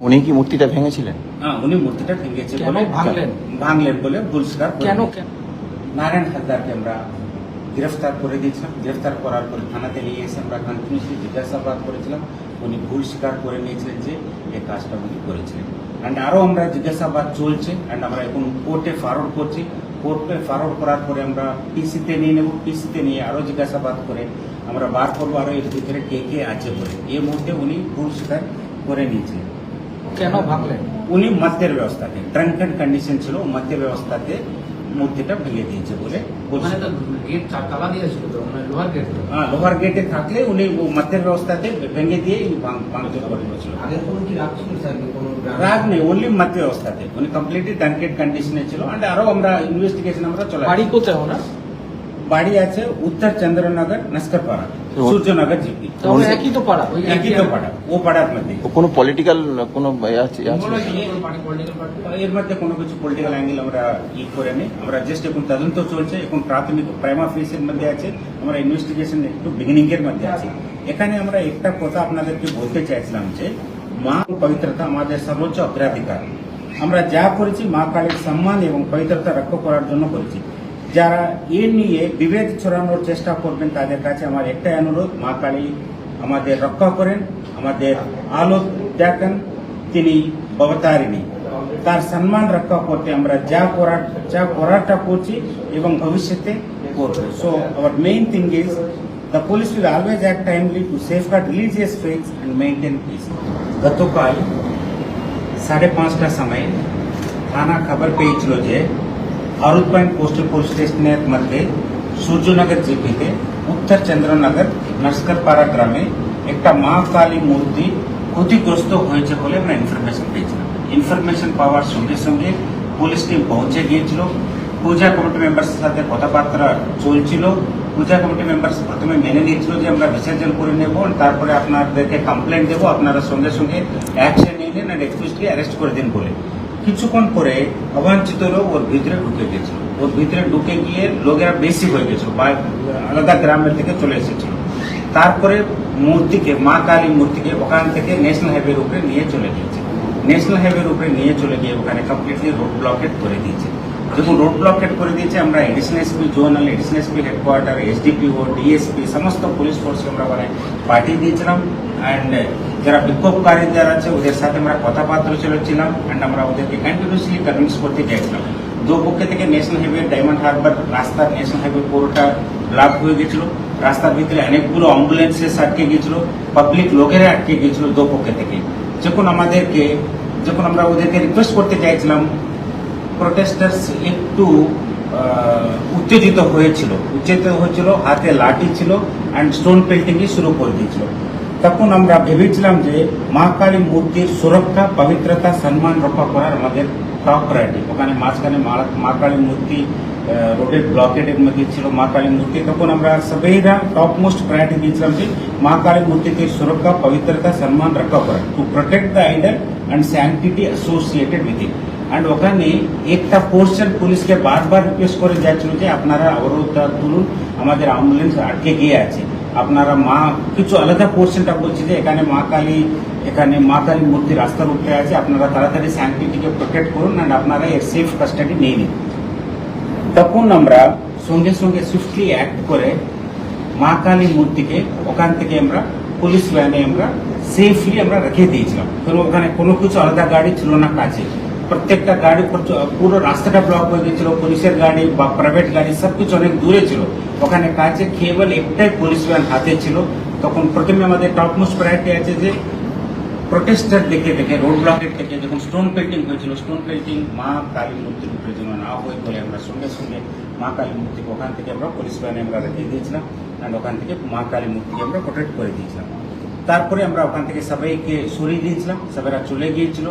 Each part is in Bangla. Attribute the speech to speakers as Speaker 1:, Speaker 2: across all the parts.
Speaker 1: উনি কি মূর্তিটা ভেঙেছিলেন?
Speaker 2: হ্যাঁ উনি মূর্তিটা ভেঙেছে
Speaker 3: কেন
Speaker 2: বলে
Speaker 3: ভাঙলেন?
Speaker 2: ভাঙলেন বলে ভুল স্বীকার
Speaker 3: কেন কেন?
Speaker 2: নারায়ণ হালদারকে আমরা গ্রেফতার করে দিয়েছিলাম। গ্রেফতার করার পরে থানাতে নিয়ে এসে আমরা কন্টিনিউসলি জিজ্ঞাসাবাদ করেছিলাম। উনি ভুল স্বীকার করে নিয়েছিলেন যে এই কাজটা উনি করেছিলেন। অ্যান্ড আরও আমরা জিজ্ঞাসাবাদ চলছে অ্যান্ড আমরা এখন কোর্টে ফরওয়ার্ড করছি। কোর্টে ফরওয়ার্ড করার পরে আমরা পিসিতে নিয়ে নেব। পিসিতে নিয়ে আরও জিজ্ঞাসাবাদ করে আমরা বার করব। আরও এর ভিতরে কে কে আছে বলে। এই মুহূর্তে উনি ভুল স্বীকার করে নিয়েছিলেন।
Speaker 3: কেন ভাঙলেন?
Speaker 2: উনি মদ্যের ব্যবস্থাতে ড্রাঙ্কেন কন্ডিশন ছিল মদ্যের ব্যবস্থাতে মূর্তিটা ভেঙে দিয়েছে বলে বলছে।
Speaker 4: ওখানে তো গেট তালা দিয়েছিল তো মানে লোহার গেট তো?
Speaker 2: হ্যাঁ লোহার গেটে থাকলে উনি ও মদ্যের ব্যবস্থাতে ভেঙে দিয়ে ভাঙ- ভাঙচুর করে দিয়েছিল
Speaker 4: আগের কোনো কি রাগ ছিল স্যার কি কোনো
Speaker 2: রাগ? নেই ওনলি মদ্য ব্যবস্থাতে। উনি কমপ্লিটলি ড্রাঙ্কেড কন্ডিশনে ছিল অ্যান্ড আরও আমরা ইনভেস্টিগেশন আমরা চলে
Speaker 3: বাড়ি কোথায় ওনার?
Speaker 2: বাড়ি আছে উত্তর চন্দ্রনগর নস্করপাড়া
Speaker 1: ও-
Speaker 2: সূর্যনগর জিপি।
Speaker 3: একই তো পাড়া
Speaker 2: একই তো পাড়া ও পাড়ার মধ্যে
Speaker 1: কোনো পলিটিক্যাল কোনো আছে ইয়ে
Speaker 2: এর মধ্যে কোনো কিছু পলিটিক্যাল অ্যাঙ্গেল আমরা ই করে নেই। আমরা জাস্ট এখন তদন্ত চলছে এখন প্রাথমিক প্রাইমা ফেসের মধ্যে আছে। আমরা ইনভেস্টিগেশন একটু বিগিনিং এর মধ্যে আছি। এখানে আমরা একটা কথা আপনাদেরকে বলতে চাইছিলাম যে মা পবিত্রতা আমাদের সর্বোচ্চ অগ্রাধিকার। আমরা যা করেছি মা কালীর সম্মান এবং পবিত্রতা রক্ষা করার জন্য করেছি। যারা এ নিয়ে বিভেদ ছড়ানোর চেষ্টা করবেন, তাদের কাছে আমার একটাই অনুরোধ, মা কালী আমাদের রক্ষা করেন, আমাদের আলো দেখেন, তিনি অবতারিণী। তার সম্মান রক্ষা করতে আমরা যা করার, যা করারটা করছি এবং ভবিষ্যতে করব। So our main thing is the police will always act timely to safeguard religious faiths and maintain peace গতকাল সাড়ে পাঁচটার সময় থানা খবর পেয়েছিল যে ভারত পয়েন্ট কোস্টাল পুলিশ স্টেশনের মধ্যে সূর্যনগর জিপিতে, উত্তর চন্দ্রনগর, নস্করপাড়া গ্রামে একটা মা কালী মূর্তি ক্ষতিগ্রস্ত হয়েছে বলে আমরা ইনফরমেশন পেয়েছিলাম। ইনফরমেশন পাওয়ার সঙ্গে সঙ্গে পুলিশ টিম পৌঁছে গিয়েছিল। পূজা কমিটি মেম্বার্সের সাথে কথাবার্তা চলছিল। পূজা কমিটি মেম্বার্স প্রথমে মেনে নিয়েছিল যে আমরা বিসর্জন করে নেব, তারপরে আপনাদেরকে কমপ্লেন দেবো, আপনারা সঙ্গে সঙ্গে অ্যাকশন নিয়ে নিন অ্যান্ড অ্যারেস্ট করে দিন বলে। কিছুক্ষণ পরে অবাঞ্ছিত লোক ওর ভিতরে ঢুকে গেছিল। ওর ভিতরে ঢুকে গিয়ে লোকেরা বেশি হয়ে গেছিল, বা আলাদা গ্রামের থেকে চলে এসেছিল। তারপরে মূর্তিকে, মা কালী মূর্তিকে ওখান থেকে ন্যাশনাল হাইওয়ের উপরে নিয়ে চলে গিয়েছে। ন্যাশনাল হাইওয়ের উপরে নিয়ে চলে গিয়ে ওখানে কমপ্লিটলি রোড ব্লকেট করে দিয়েছে। যখন রোড ব্লকেট করে দিয়েছে, আমরা additional SP zonal additional SP headquarter SDPO DSP সমস্ত পুলিশ ফোর্সকে আমরা ওখানে পাঠিয়ে দিয়েছিলাম। অ্যান্ড যারা বিক্ষোভকারী যারা আছে, ওদের সাথে আমরা কথাবার্তা চলেছিলাম। অ্যান্ড আমরা ওদেরকে কন্টিনিউসলি কনভিন্স করতে চাইছিলাম দু পক্ষে থেকে ন্যাশনাল হাইওয়ে ডায়মন্ড হারবার রাস্তা ন্যাশনাল হাইওয়ে পুরোটা ব্লক হয়ে গেছিল রাস্তার ভিতরে অনেকগুলো অ্যাম্বুলেন্সেস আটকে গেছিল পাবলিক লোকেরা আটকে গেছিল দু পক্ষে থেকে। যখন আমাদেরকে, যখন আমরা ওদেরকে রিকোয়েস্ট করতে চাইছিলাম প্রোটেস্টার্স একটু উত্তেজিত হয়েছিল। উত্তেজিত হয়েছিল, হাতে লাঠি ছিল অ্যান্ড স্টোন পেল্টিংই শুরু করে দিয়েছিল। তখন আমরা ভেবেছিলাম যে মা কালী মূর্তির সুরক্ষা পবিত্রতা সম্মান রক্ষা করার আমাদের টপ প্রায়োরিটি ওখানে মাঝখানে মা- মা কালী মূর্তি আহ, রোডের ব্লকেটের মধ্যে ছিল মা কালী মূর্তি তখন আমরা সবাইরা টপ মোস্ট প্রায়োরিটি দিয়েছিলাম যে মা কালী মূর্তিকে সুরক্ষা পবিত্রতা সম্মান রক্ষা করা to protect the idol and sanctity associated with it and ওখানে একটা পোর্শন পুলিশকে বারবার রিকোয়েস্ট করে যাচ্ছিল যে আপনারা অবরোধটা তুলুন আমাদের অ্যাম্বুলেন্স আটকে গিয়ে আছে আপনারা মা, কিছু আলাদা পোর্শনটা বলছে যে এখানে মা কালী, এখানে মা কালী মূর্তি রাস্তার উপরে আছে, আপনারা তাড়াতাড়ি স্যাংটিটিকে প্রোটেক্ট করুন অ্যান্ড আপনারা এর সেফ কাস্টাডি নিয়ে নিন। তখন আমরা সঙ্গে সঙ্গে সুইফটলি অ্যাক্ট করে মা কালী মূর্তিকে ওখান থেকে আমরা পুলিশ ভ্যানে আমরা সেফলি আমরা রেখে দিয়েছিলাম। কারণ ওখানে কোনো কিছু আলাদা গাড়ি ছিল না কাছে প্রত্যেকটা গাড়ি প্রচুর- পুরো রাস্তাটা ব্লক হয়ে গেছিল পুলিশের গাড়ি বা প্রাইভেট গাড়ি সব কিছু অনেক দূরে ছিল। ওখানে কাছে কেবল একটাই পুলিশ ভ্যান হাতে ছিল। তখন প্রথমে আমাদের টপ মোস্ট প্রায়োরিটি আছে যে প্রোটেস্টার দেখে দেখে রোড ব্লকের থেকে যখন স্টোন পেন্টিং হয়েছিল স্টোন পেন্টিং মা কালী মূর্তির উপরে যেন না হয় বলে আমরা সঙ্গে সঙ্গে মা কালী মূর্তিকে ওখান থেকে আমরা পুলিশ ভ্যানে আমরা রেখে দিয়েছিলাম অ্যান্ড ওখান থেকে মা কালী মূর্তিকে আমরা প্রোটেক্ট করে দিয়েছিলাম। তারপরে আমরা ওখান থেকে সবাইকে সরিয়ে দিয়েছিলাম। সবাইরা চলে গিয়েছিল।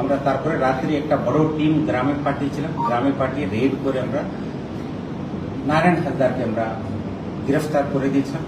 Speaker 2: আমরা তারপরে রাত্রি একটা বড় টিম গ্রামে পাঠিয়েছিলাম। গ্রামে পাঠিয়ে রেড করে আমরা নারায়ণ হালদারকে আমরা গ্রেফতার করে দিয়েছিলাম।